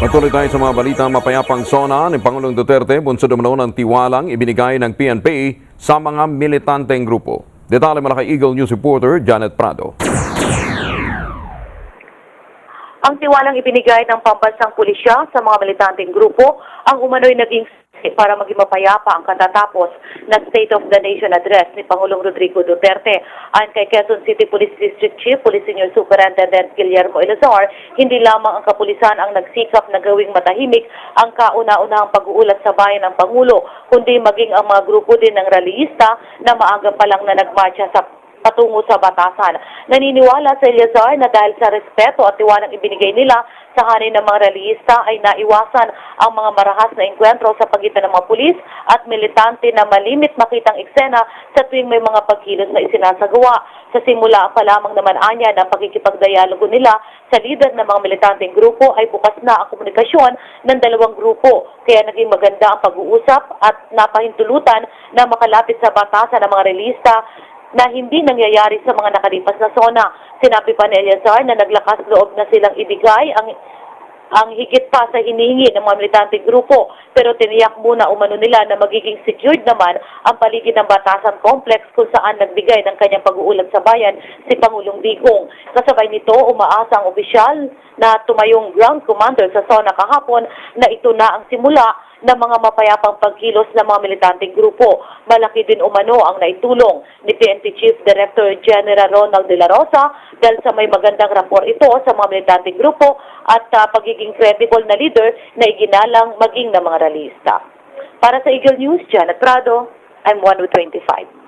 Patuloy tayo sa mga balita mapayapang zona ni Pangulong Duterte bunsod umano ng tiwalang ibinigay ng PNP sa mga militanteng grupo. Detalye mula kay Eagle News reporter Janet Prado. Ang tiwalang ibinigay ng pambansang pulisya sa mga militanteng grupo ang umano'y naging para maging mapayapa ang katatapos na State of the Nation address ni Pangulong Rodrigo Duterte. Ayon kay Quezon City Police District Chief, Police Senior Superintendent Guillermo Elazar, hindi lamang ang kapulisan ang nagsikap na gawing matahimik ang kauna-unahang pag-uulat sa bayan ng Pangulo, kundi maging ang mga grupo din ng rallyista na maaga pa lang na nagmarcha sa patungo sa batasan. Naniniwala sa Eliazar na dahil sa respeto at tiwanang ibinigay nila sa hanin ng mga realista ay naiwasan ang mga marahas na engkwentro sa pagitan ng mga pulis at militante na malimit makitang eksena sa tuwing may mga pagkilos na isinasagawa. Sa simula pa lamang naman anya ng pakikipagdialogo nila sa lider ng mga militanteng grupo ay bukas na ang komunikasyon ng dalawang grupo. Kaya naging maganda ang pag-uusap at napahintulutan na makalapit sa batasan ng mga realista na hindi nangyayari sa mga nakalipas na zona. Sinabi pa ni Eleazar na naglakas loob na silang ibigay ang ang higit pa sa hinihingi ng mga militanteng grupo pero tiniyak muna umano nila na magiging secured naman ang paligid ng batasan complex kung saan nagbigay ng kanyang pag-uulat sa bayan si Pangulong Digong. Kasabay nito, umaasa ang opisyal na tumayong ground commander sa zona kahapon na ito na ang simula ng mga mapayapang pagkilos ng mga militanteng grupo. Malaki din umano ang naitulong ni PNP Chief Director General Ronald De La Rosa dahil sa may magandang rapor ito sa mga militanteng grupo at ah, pagiging credible na leader na iginalang maging ng mga realista. Para sa Eagle News, Janet Prado, I'm 1 with 25.